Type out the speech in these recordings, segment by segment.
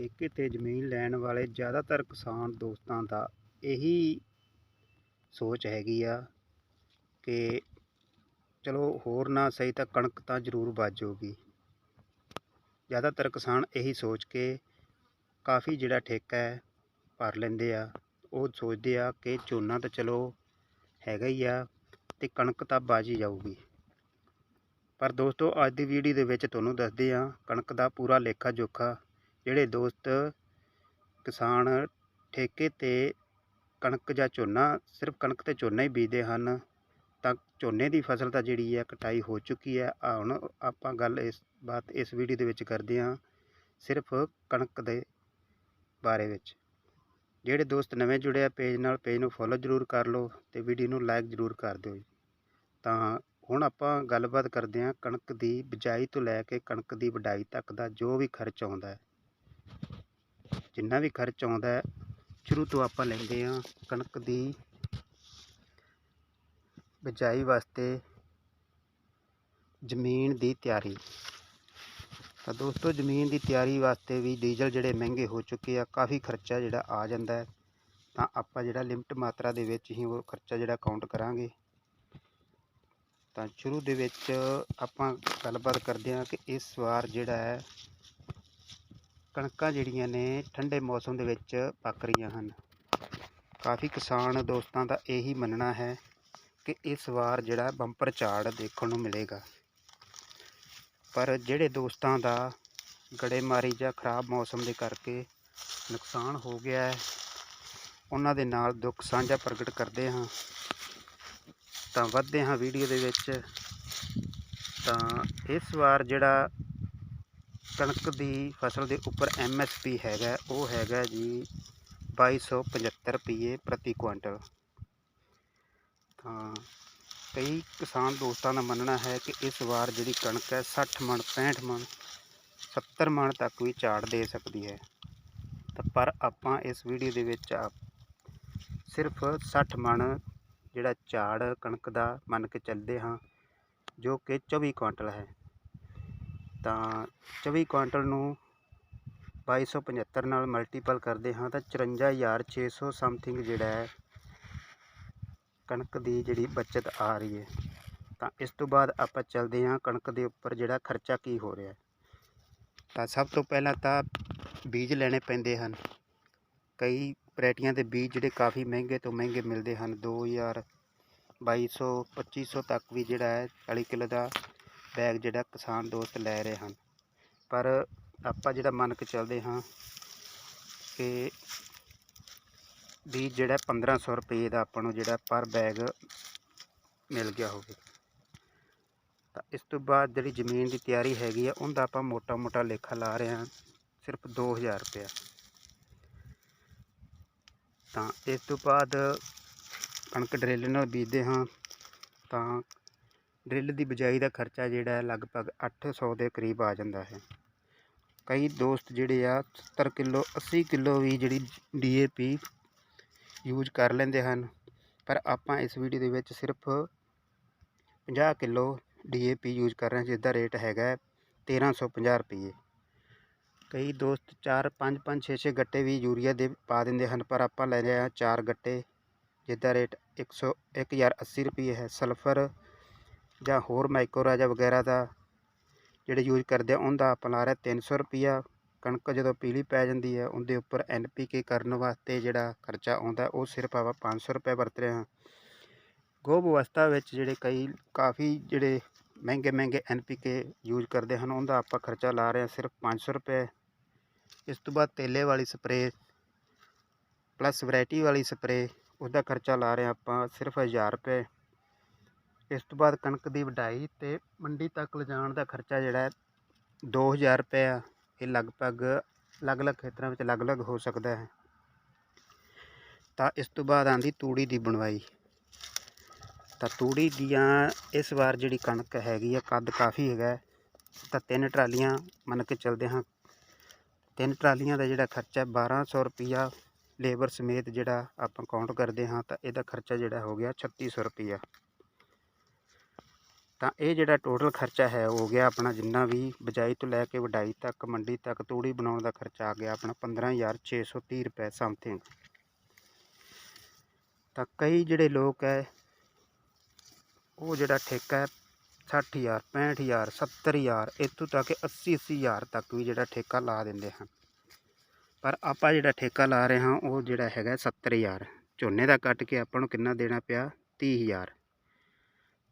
ਠੇਕੇ 'ਤੇ ਜ਼ਮੀਨ ਲੈਣ ਵਾਲੇ ਜ਼ਿਆਦਾਤਰ ਕਿਸਾਨ ਦੋਸਤਾਂ ਦਾ ਇਹੀ ਸੋਚ ਹੈਗੀ ਆ ਕਿ ਚਲੋ ਹੋਰ ਨਾ ਸਹੀ ਤਾਂ ਕਣਕ ਤਾਂ ਜ਼ਰੂਰ ਬਚ ਜਾਊਗੀ ਜ਼ਿਆਦਾਤਰ ਕਿਸਾਨ ਇਹੀ ਸੋਚ ਕੇ ਕਾਫੀ ਜਿਹੜਾ ਠੇਕਾ ਹੈ, ਭਰ ਲੈਂਦੇ ਆ। ਉਹ ਸੋਚਦੇ ਆ ਕਿ ਝੋਨਾ ਤਾਂ ਚਲੋ ਹੈਗਾ ਹੀ ਆ ਤੇ ਕਣਕ ਤਾਂ ਬਚ ਹੀ ਜਾਊਗੀ। ਪਰ ਦੋਸਤੋ, ਅੱਜ ਦੀ ਵੀਡੀਓ ਦੇ ਵਿੱਚ ਤੁਹਾਨੂੰ ਦੱਸਦੇ ਆ ਕਣਕ ਦਾ ਪੂਰਾ ਲੇਖਾ ਜੋਖਾ ਜਿਹੜੇ ਦੋਸਤ ਕਿਸਾਨ ਠੇਕੇ ਤੇ ਕਣਕ ਜਾਂ ਝੋਨਾ, ਸਿਰਫ ਕਣਕ ਅਤੇ ਝੋਨਾ ਹੀ ਬੀਜਦੇ ਹਨ, ਤਾਂ ਝੋਨੇ ਦੀ ਫਸਲ ਤਾਂ ਜਿਹੜੀ ਹੈ ਕਟਾਈ ਹੋ ਚੁੱਕੀ ਹੈ। ਆ ਹੁਣ ਆਪਾਂ ਗੱਲ ਇਸ ਬਾਤ, ਇਸ ਵੀਡੀਓ ਦੇ ਵਿੱਚ ਕਰਦੇ ਹਾਂ, ਸਿਰਫ ਕਣਕ ਦੇ ਬਾਰੇ ਵਿੱਚ। ਜਿਹੜੇ ਦੋਸਤ ਨਵੇਂ ਜੁੜੇ ਆ, ਪੇਜ ਨਾਲ, ਪੇਜ ਨੂੰ ਫੋਲੋ ਜ਼ਰੂਰ ਕਰ ਲਓ ਅਤੇ ਵੀਡੀਓ ਨੂੰ ਲਾਈਕ ਜ਼ਰੂਰ ਕਰ ਦਿਓ ਜੀ। ਤਾਂ ਹੁਣ ਆਪਾਂ ਗੱਲਬਾਤ ਕਰਦੇ ਹਾਂ ਕਣਕ ਦੀ ਬਿਜਾਈ ਤੋਂ ਲੈ ਕੇ ਕਣਕ ਦੀ ਵਢਾਈ ਤੱਕ ਦਾ ਜੋ ਵੀ ਖਰਚ ਆਉਂਦਾ ਹੈ। ਜਿੰਨਾ ਵੀ ਖਰਚ ਆਉਂਦਾ ਸ਼ੁਰੂ ਤੋਂ ਆਪਾਂ ਲੈਂਦੇ ਹਾਂ ਕਣਕ ਦੀ ਬਿਜਾਈ ਵਾਸਤੇ ਜ਼ਮੀਨ ਦੀ ਤਿਆਰੀ। ਤਾਂ ਦੋਸਤੋ, ਜ਼ਮੀਨ ਦੀ ਤਿਆਰੀ ਵਾਸਤੇ ਵੀ ਡੀਜ਼ਲ ਜਿਹੜੇ ਮਹਿੰਗੇ ਹੋ ਚੁੱਕੇ ਆ, ਕਾਫੀ ਖਰਚਾ ਜਿਹੜਾ ਆ ਜਾਂਦਾ ਹੈ। ਤਾਂ ਆਪਾਂ ਜਿਹੜਾ ਲਿਮਟ ਮਾਤਰਾ ਦੇ ਵਿੱਚ ਹੀ ਉਹ ਖਰਚਾ ਜਿਹੜਾ ਕਾਊਂਟ ਕਰਾਂਗੇ। ਤਾਂ ਸ਼ੁਰੂ ਦੇ ਵਿੱਚ ਆਪਾਂ ਗੱਲਬਾਤ ਕਰਦੇ ਹਾਂ ਕਿ ਇਸ ਵਾਰ ਜਿਹੜਾ ਹੈ ਕਣਕਾਂ ਜਿਹੜੀਆਂ ਨੇ ਠੰਡੇ ਮੌਸਮ ਦੇ ਵਿੱਚ ਪੱਕ ਰਹੀਆਂ ਹਨ। ਕਾਫੀ ਕਿਸਾਨ ਦੋਸਤਾਂ ਦਾ ਇਹੀ ਮੰਨਣਾ ਹੈ ਕਿ ਇਸ ਵਾਰ ਜਿਹੜਾ ਬੰਪਰ ਝਾੜ ਦੇਖਣ ਨੂੰ ਮਿਲੇਗਾ। ਪਰ ਜਿਹੜੇ ਦੋਸਤਾਂ ਦਾ ਗੜੇਮਾਰੀ ਜਾਂ ਖਰਾਬ ਮੌਸਮ ਦੇ ਕਰਕੇ ਨੁਕਸਾਨ ਹੋ ਗਿਆ ਹੈ, ਉਹਨਾਂ ਦੇ ਨਾਲ ਦੁੱਖ ਸਾਂਝਾ ਪ੍ਰਗਟ ਕਰਦੇ ਹਾਂ। ਤਾਂ ਵੱਧਦੇ ਹਾਂ ਵੀਡੀਓ ਦੇ ਵਿੱਚ। ਤਾਂ ਇਸ ਵਾਰ ਜਿਹੜਾ ਕਣਕ ਦੀ ਫਸਲ ਦੇ ਉੱਪਰ ਐਮਐਸਪੀ ਹੈਗਾ, ਉਹ ਹੈਗਾ ਜੀ 2275 ਰੁਪਏ ਪ੍ਰਤੀ ਕੁਇੰਟਲ। ਤਾਂ ਕਈ ਕਿਸਾਨ ਦੋਸਤਾਂ ਦਾ ਮੰਨਣਾ ਹੈ ਕਿ ਇਸ ਵਾਰ ਜਿਹੜੀ ਕਣਕ ਹੈ 60 ਮਣ 65 ਮਣ 70 ਮਣ ਤੱਕ ਵੀ ਝਾੜ ਦੇ ਸਕਦੀ ਹੈ। ਤਾਂ ਪਰ ਆਪਾਂ ਇਸ ਵੀਡੀਓ ਦੇ ਵਿੱਚ ਆਪ ਸਿਰਫ 60 ਮਣ ਜਿਹੜਾ ਝਾੜ ਕਣਕ ਦਾ ਮੰਨ ਕੇ ਚੱਲਦੇ ਹਾਂ, ਜੋ ਕਿ 24 ਕੁਇੰਟਲ ਹੈ। ਤਾਂ 24 ਕੁਇੰਟਲ ਨੂੰ 2275 ਨਾਲ ਮਲਟੀਪਲ ਕਰਦੇ ਹਾਂ ਤਾਂ 54600 ਸਮਥਿੰਗ ਜਿਹੜਾ ਹੈ ਕਣਕ ਦੀ ਜਿਹੜੀ ਬਚਤ ਆ ਰਹੀ ਹੈ। ਤਾਂ ਇਸ ਤੋਂ ਬਾਅਦ ਆਪਾਂ ਚੱਲਦੇ ਹਾਂ ਕਣਕ ਦੇ ਉੱਪਰ ਜਿਹੜਾ ਖਰਚਾ ਕੀ ਹੋ ਰਿਹਾ ਤਾਂ ਸਭ ਤੋਂ ਪਹਿਲਾਂ ਤਾਂ ਬੀਜ ਲੈਣੇ ਪੈਂਦੇ ਹਨ। ਕਈ ਵੈਰਾਈਟੀਆਂ ਦੇ ਬੀਜ ਜਿਹੜੇ ਕਾਫੀ ਮਹਿੰਗੇ ਤੋਂ ਮਹਿੰਗੇ ਮਿਲਦੇ ਹਨ। 2000 2200 2500 ਤੱਕ ਵੀ ਜਿਹੜਾ ਹੈ 40 ਕਿਲੋ ਦਾ ਬੈਗ ਜਿਹੜਾ ਕਿਸਾਨ ਦੋਸਤ ਲੈ ਰਹੇ ਹਨ। ਪਰ ਆਪਾਂ ਜਿਹੜਾ ਮੰਨ ਕੇ ਚੱਲਦੇ ਹਾਂ ਕਿ ਵੀ ਜਿਹੜਾ 1500 ਰੁਪਏ ਦਾ ਆਪਾਂ ਨੂੰ ਜਿਹੜਾ ਪਰ ਬੈਗ ਮਿਲ ਗਿਆ ਹੋਵੇ, ਤਾਂ ਇਸ ਤੋਂ ਬਾਅਦ ਜਿਹੜੀ ਜ਼ਮੀਨ ਦੀ ਤਿਆਰੀ ਹੈਗੀ ਆ, ਉਹਦਾ ਆਪਾਂ ਮੋਟਾ ਮੋਟਾ ਲੇਖਾ ਲਾ ਰਹੇ ਹਾਂ, ਸਿਰਫ 2000 ਰੁਪਇਆ। ਤਾਂ ਇਸ ਤੋਂ ਬਾਅਦ ਕਣਕ ਡਰਿੱਲ ਨਾਲ ਬੀਜਦੇ ਹਾਂ, ਤਾਂ ਡਰਿੱਲ ਦੀ ਬਿਜਾਈ ਦਾ ਖਰਚਾ ਜਿਹੜਾ ਹੈ ਲਗਭਗ 800 ਦੇ ਕਰੀਬ ਆ ਜਾਂਦਾ ਹੈ। ਕਈ ਦੋਸਤ ਜਿਹੜੇ ਆ 70 ਕਿਲੋ 80 ਕਿਲੋ ਵੀ ਜਿਹੜੀ ਡੀਏਪੀ ਯੂਜ਼ ਕਰ ਲੈਂਦੇ ਹਨ। ਪਰ ਆਪਾਂ ਇਸ ਵੀਡੀਓ ਦੇ ਵਿੱਚ ਸਿਰਫ 50 ਕਿਲੋ ਡੀਏਪੀ ਯੂਜ਼ ਕਰ ਰਹੇ ਹਾਂ ਜਿਸ ਦਾ ਰੇਟ ਹੈਗਾ 1350 ਰੁਪਏ ਕਈ ਦੋਸਤ 4 5 5 6 6 ਗੱਟੇ ਵੀ ਯੂਰੀਆ ਦੇ ਪਾ ਦਿੰਦੇ ਹਨ, ਪਰ ਆਪਾਂ ਲੈ ਰਹੇ ਹਾਂ 4 ਗੱਟੇ ਜਿਸ ਦਾ ਰੇਟ 100 1080 ਰੁਪਏ ਹੈ। ਸਲਫਰ ਜਾਂ ਹੋਰ ਮਾਈਕੋਰਾਜਾ ਵਗੈਰਾ ਦਾ ਜਿਹੜੇ ਯੂਜ਼ ਕਰਦੇ ਆ, ਉਹਦਾ ਆਪਾਂ ਲਾ ਰਹੇ 300 ਰੁਪਿਆ ਕਣਕ ਜਦੋਂ ਪੀਲੀ ਪੈ ਜਾਂਦੀ ਹੈ, ਉਹਦੇ ਉੱਪਰ ਐੱਨ ਪੀ ਕੇ ਕਰਨ ਵਾਸਤੇ ਜਿਹੜਾ ਖਰਚਾ ਆਉਂਦਾ, ਉਹ ਸਿਰਫ ਆਪਾਂ 500 ਰੁਪਏ ਵਰਤ ਰਹੇ ਹਾਂ। ਗੋਭ ਅਵਸਥਾ ਵਿੱਚ ਜਿਹੜੇ ਕਈ, ਕਾਫੀ ਜਿਹੜੇ ਮਹਿੰਗੇ ਮਹਿੰਗੇ ਐੱਨ ਪੀ ਕੇ ਯੂਜ਼ ਕਰਦੇ ਹਨ, ਉਹਦਾ ਆਪਾਂ ਖਰਚਾ ਲਾ ਰਹੇ ਹਾਂ ਸਿਰਫ 500 ਰੁਪਏ ਇਸ ਤੋਂ ਬਾਅਦ ਤੇਲੇ ਵਾਲੀ ਸਪਰੇਅ ਪਲੱਸ ਵੈਰਾਈਟੀ ਵਾਲੀ ਸਪਰੇਅ ਉਹਦਾ ਖਰਚਾ ਲਾ ਰਹੇ ਹਾਂ ਆਪਾਂ ਸਿਰਫ 1000 ਰੁਪਏ। ਇਸ ਤੋਂ ਬਾਅਦ ਕਣਕ ਦੀ ਵਢਾਈ ਅਤੇ ਮੰਡੀ ਤੱਕ ਲਿਜਾਣ ਦਾ ਖਰਚਾ ਜਿਹੜਾ ਹੈ 2000 ਰੁਪਏ ਆ। ਇਹ ਲਗਭਗ ਅਲੱਗ-ਅਲੱਗ ਖੇਤਰਾਂ ਵਿੱਚ ਅਲੱਗ-ਅਲੱਗ ਹੋ ਸਕਦਾ ਹੈ। ਤਾਂ ਇਸ ਤੋਂ ਬਾਅਦ ਆਂਦੀ ਤੂੜੀ ਦੀ ਬਣਵਾਈ। ਤਾਂ ਤੂੜੀ ਦੀਆਂ ਇਸ ਵਾਰ ਜਿਹੜੀ ਕਣਕ ਹੈਗੀ ਆ, ਕੱਦ ਕਾਫੀ ਹੈਗਾ ਤਾਂ ਤਿੰਨ ਟਰਾਲੀਆਂ ਮੰਨ ਕੇ ਚੱਲਦੇ ਹਾਂ। ਤਿੰਨ ਟਰਾਲੀਆਂ ਦਾ ਜਿਹੜਾ ਖਰਚਾ 1200 ਰੁਪਿਆ ਲੇਬਰ ਸਮੇਤ ਜਿਹੜਾ ਆਪਾਂ ਕਾਊਂਟ ਕਰਦੇ ਹਾਂ, ਤਾਂ ਇਹਦਾ ਖਰਚਾ ਜਿਹੜਾ ਹੋ ਗਿਆ 3600 ਰੁਪਿਆ ਤਾਂ ਇਹ ਜਿਹੜਾ ਟੋਟਲ ਖਰਚਾ ਹੈ ਹੋ ਗਿਆ ਆਪਣਾ ਜਿੰਨਾ ਵੀ ਬਿਜਾਈ ਤੋਂ ਲੈ ਕੇ ਵਡਾਈ ਤੱਕ, ਮੰਡੀ ਤੱਕ, ਤੂੜੀ ਬਣਾਉਣ ਦਾ ਖਰਚਾ ਆ ਗਿਆ ਆਪਣਾ 15630 ਰੁਪਏ ਸਮਥਿੰਗ ਤਾਂ ਕਈ ਜਿਹੜੇ ਲੋਕ ਹੈ, ਉਹ ਜਿਹੜਾ ਠੇਕਾ ਹੈ 60000 65000 70000 ਇੱਥੋਂ ਤੱਕ 80 80000 ਤੱਕ ਵੀ ਜਿਹੜਾ ਠੇਕਾ ਲਾ ਦਿੰਦੇ ਹਨ। ਪਰ ਆਪਾਂ ਜਿਹੜਾ ਠੇਕਾ ਲਾ ਰਹੇ ਹਾਂ, ਉਹ ਜਿਹੜਾ ਹੈਗਾ 70000 ਝੋਨੇ ਦਾ ਕੱਟ ਕੇ ਆਪਾਂ ਨੂੰ ਕਿੰਨਾ ਦੇਣਾ ਪਿਆ? 30000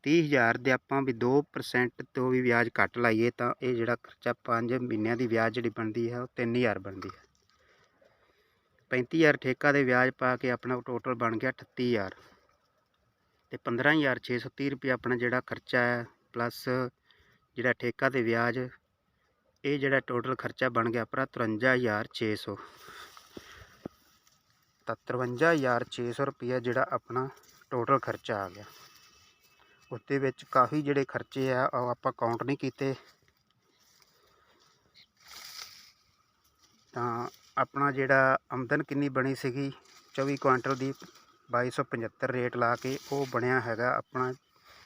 30000 ਦੇ ਆਪਾਂ ਵੀ 2% ਤੋਂ ਵੀ ਵਿਆਜ ਘੱਟ ਲਾਈਏ ਤਾਂ ਇਹ ਜਿਹੜਾ ਖਰਚਾ 5 ਮਹੀਨਿਆਂ ਦੀ ਵਿਆਜ ਜਿਹੜੀ ਬਣਦੀ ਹੈ ਉਹ 3000 ਬਣਦੀ ਹੈ। 35000 ਠੇਕਾ ਦੇ ਵਿਆਜ ਪਾ ਕੇ ਆਪਣਾ ਟੋਟਲ ਬਣ ਗਿਆ 38000 ਤੇ 15630 ਰੁਪਏ ਆਪਣਾ ਜਿਹੜਾ ਖਰਚਾ ਹੈ ਪਲੱਸ ਜਿਹੜਾ ਠੇਕਾ ਤੇ ਵਿਆਜ, ਇਹ ਜਿਹੜਾ ਟੋਟਲ ਖਰਚਾ ਬਣ ਗਿਆ ਆਪਣਾ 53600 ਤਾਂ 53600 ਰੁਪਏ ਜਿਹੜਾ ਆਪਣਾ ਟੋਟਲ ਖਰਚਾ ਆ ਗਿਆ। ਉਸਦੇ ਵਿੱਚ ਕਾਫੀ ਜਿਹੜੇ ਖਰਚੇ ਆ, ਉਹ ਆਪਾਂ ਕਾਊਂਟ ਨਹੀਂ ਕੀਤੇ। ਤਾਂ ਆਪਣਾ ਜਿਹੜਾ ਆਮਦਨ ਕਿੰਨੀ ਬਣੀ ਸੀਗੀ 24 ਕੁਇੰਟਲ ਦੀ 2275 ਰੇਟ ਲਾ ਕੇ ਉਹ ਬਣਿਆ ਹੈਗਾ ਆਪਣਾ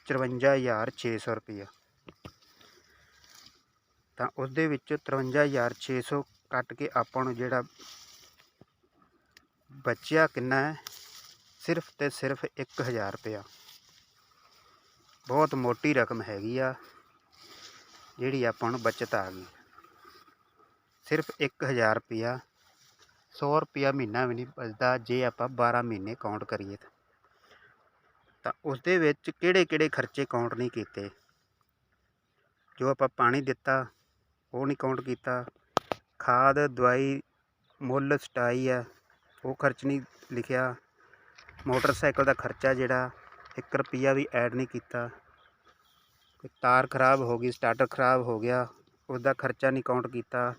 54600 ਰੁਪਇਆ ਤਾਂ ਉਸ ਦੇ ਵਿੱਚੋਂ 53600 ਕੱਟ ਕੇ ਆਪਾਂ ਨੂੰ ਜਿਹੜਾ ਬਚਿਆ ਕਿੰਨਾ ਹੈ, ਸਿਰਫ ਤੇ ਸਿਰਫ 1000 ਰੁਪਇਆ ਬਹੁਤ ਮੋਟੀ ਰਕਮ ਹੈਗੀ ਆ, ਜਿਹੜੀ ਆਪਾਂ ਨੂੰ ਬਚਤ ਆ ਗਈ। ਸਿਰਫ 1000 ਰੁਪਇਆ 100 ਰੁਪਇਆ ਮਹੀਨਾ ਵੀ ਨਹੀਂ ਬਚਦਾ ਜੇ ਆਪਾਂ 12 ਮਹੀਨੇ ਕਾਊਂਟ ਕਰੀਏ ਤਾਂ। ਤਾਂ ਉਸ ਦੇ ਵਿੱਚ ਕਿਹੜੇ ਕਿਹੜੇ ਖਰਚੇ ਕਾਊਂਟ ਨਹੀਂ ਕੀਤੇ। ਜੋ ਆਪਾਂ ਪਾਣੀ ਦਿੱਤਾ, ਉਹ ਨਹੀਂ ਕਾਊਂਟ ਕੀਤਾ। ਖਾਦ, ਦਵਾਈ, ਮੁੱਲ, ਸਟਾਈ ਆ, ਉਹ ਖਰਚ ਨਹੀਂ ਲਿਖਿਆ। ਮੋਟਰਸਾਈਕਲ ਦਾ ਖਰਚਾ ਜਿਹੜਾ ਇੱਕ ਰੁਪਿਆ ਵੀ ਐਡ ਨਹੀਂ ਕੀਤਾ। ਕੋਈ ਤਾਰ ਖਰਾਬ ਹੋ ਗਈ ਸਟਾਰਟਰ ਖਰਾਬ ਹੋ ਗਿਆ ਉਸ ਦਾ ਖਰਚਾ ਨਹੀਂ ਕਾਊਂਟ ਕੀਤਾ।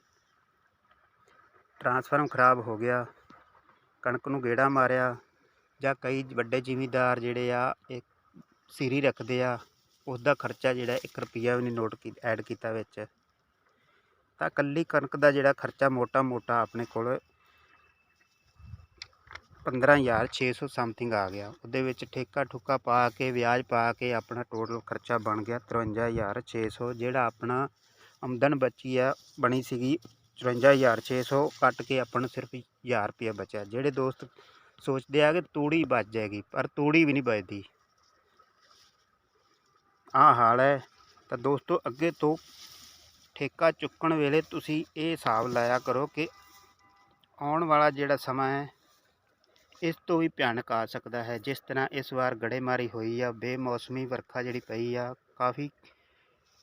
ਟਰਾਂਸਫਾਰਮ ਖਰਾਬ ਹੋ ਗਿਆ, ਕਣਕ ਨੂੰ ਗੇੜਾ ਮਾਰਿਆ, ਜਾਂ ਕਈ ਵੱਡੇ ਜ਼ਿਮੀਂਦਾਰ ਜਿਹੜੇ ਆ, ਇਹ ਸੀਰੀ ਰੱਖਦੇ ਆ ਉਸ ਦਾ ਖਰਚਾ ਜਿਹੜਾ 1 ਰੁਪਿਆ ਵੀ ਨਹੀਂ ਨੋਟ ਕੀ ਐਡ ਕੀਤਾ ਵਿੱਚ। ਤਾਂ ਕੱਲੀ ਕਣਕ ਦਾ ਜਿਹੜਾ ਖਰਚਾ ਮੋਟਾ ਮੋਟਾ ਆਪਣੇ ਕੋਲ 15600 ਸਮਥਿੰਗ ਆ ਗਿਆ। ਉਹਦੇ ਵਿੱਚ ਠੇਕਾ ਠੁੱਕਾ ਪਾ ਕੇ, ਵਿਆਜ ਪਾ ਕੇ ਆਪਣਾ ਟੋਟਲ ਖਰਚਾ ਬਣ ਗਿਆ 53600 ਜਿਹੜਾ ਆਪਣਾ ਆਮਦਨ ਬਚੀ ਆ, ਬਣੀ ਸੀਗੀ 54600 ਕੱਟ ਕੇ ਆਪਾਂ ਨੂੰ ਸਿਰਫ 1000 ਰੁਪਇਆ ਬਚਿਆ। ਜਿਹੜੇ ਦੋਸਤ ਸੋਚਦੇ ਆ ਕਿ ਤੂੜੀ ਬਚ ਜਾਏਗੀ, ਪਰ ਤੂੜੀ ਵੀ ਨਹੀਂ ਬਚਦੀ। ਆਹ ਹਾਲ ਹੈ। ਤਾਂ ਦੋਸਤੋ, ਅੱਗੇ ਤੋਂ ਠੇਕਾ ਚੁੱਕਣ ਵੇਲੇ ਤੁਸੀਂ ਇਹ ਹਿਸਾਬ ਲਾਇਆ ਕਰੋ ਕਿ ਆਉਣ ਵਾਲਾ ਜਿਹੜਾ ਸਮਾਂ ਹੈ ਇਸ ਤੋਂ ਵੀ ਭਿਆਨਕ ਆ ਸਕਦਾ ਹੈ। ਜਿਸ ਤਰ੍ਹਾਂ ਇਸ ਵਾਰ ਗੜੇਮਾਰੀ ਹੋਈ ਆ, ਬੇਮੌਸਮੀ ਵਰਖਾ ਜਿਹੜੀ ਪਈ ਆ, ਕਾਫੀ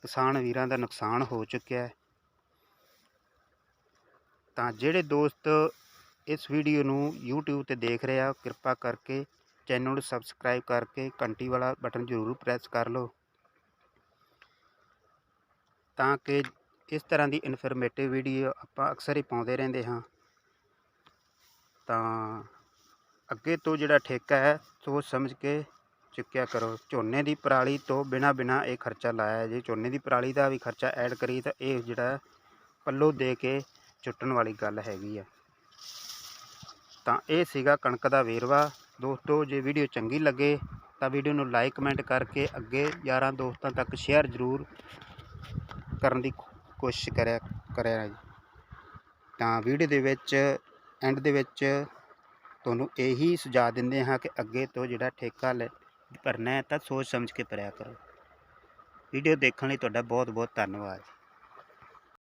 ਕਿਸਾਨ ਵੀਰਾਂ ਦਾ ਨੁਕਸਾਨ ਹੋ ਚੁੱਕਿਆ ਹੈ। ਤਾਂ ਜਿਹੜੇ ਦੋਸਤ ਇਸ ਵੀਡੀਓ ਨੂੰ YouTube ਤੇ ਦੇਖ ਰਹੇ ਆ, ਕਿਰਪਾ ਕਰਕੇ ਚੈਨਲ ਨੂੰ ਸਬਸਕ੍ਰਾਈਬ ਕਰਕੇ ਘੰਟੀ ਵਾਲਾ ਬਟਨ ਜ਼ਰੂਰ ਪ੍ਰੈਸ ਕਰ ਲਓ। ਤਾਂ ਕਿ ਇਸ ਤਰ੍ਹਾਂ ਦੀ ਇਨਫੋਰਮੇਟਿਵ ਵੀਡੀਓ ਆਪਾਂ ਅਕਸਰ ਹੀ ਪਾਉਂਦੇ ਰਹਿੰਦੇ ਹਾਂ। ਤਾਂ ਅੱਗੇ ਤੋਂ ਜਿਹੜਾ ਠੇਕਾ ਹੈ, ਸੋਚ ਸਮਝ ਕੇ ਚੁੱਕਿਆ ਕਰੋ। ਝੋਨੇ ਦੀ ਪਰਾਲੀ ਤੋਂ ਬਿਨਾ ਬਿਨਾ ਇਹ ਖਰਚਾ ਲਾਇਆ ਜੇ ਝੋਨੇ ਦੀ ਪਰਾਲੀ ਦਾ ਵੀ ਖਰਚਾ ਐਡ ਕਰੀ ਤਾਂ ਇਹ ਜਿਹੜਾ ਪੱਲੋ ਦੇ ਕੇ ਚੁੱਟਣ ਵਾਲੀ ਗੱਲ ਹੈਗੀ ਆ। ਤਾਂ ਇਹ ਸੀਗਾ ਕਣਕ ਦਾ ਵੇਰਵਾ। ਦੋਸਤੋ, ਜੇ ਵੀਡੀਓ ਚੰਗੀ ਲੱਗੇ ਤਾਂ ਵੀਡੀਓ ਨੂੰ ਲਾਈਕ, ਕਮੈਂਟ ਕਰਕੇ ਅੱਗੇ ਯਾਰਾਂ ਦੋਸਤਾਂ ਤੱਕ ਸ਼ੇਅਰ ਜ਼ਰੂਰ ਕਰਨ ਦੀ ਕੋਸ਼ਿਸ਼ ਕਰਿਆ ਕਰਿਆ ਜੀ ਤਾਂ ਵੀਡੀਓ ਦੇ ਵਿੱਚ, ਐਂਡ ਦੇ ਵਿੱਚ ਤੁਹਾਨੂੰ ਇਹੀ ਸੁਝਾਅ ਦਿੰਦੇ ਹਾਂ ਕਿ ਅੱਗੇ ਤੋਂ ਜਿਹੜਾ ਠੇਕਾ ਲੈ ਭਰਨਾ ਹੈ ਤਾਂ ਸੋਚ ਸਮਝ ਕੇ ਭਰਿਆ ਕਰੋ। ਵੀਡੀਓ ਦੇਖਣ ਲਈ ਤੁਹਾਡਾ ਬਹੁਤ ਬਹੁਤ ਧੰਨਵਾਦ।